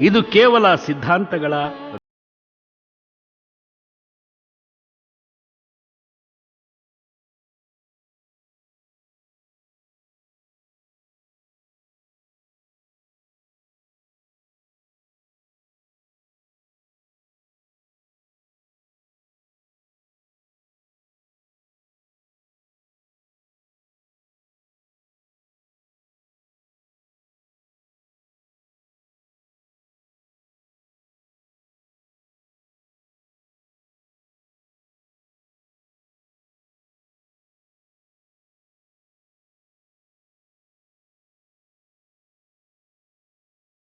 ಇದು ಕೇವಲ ಸಿದ್ಧಾಂತಗಳ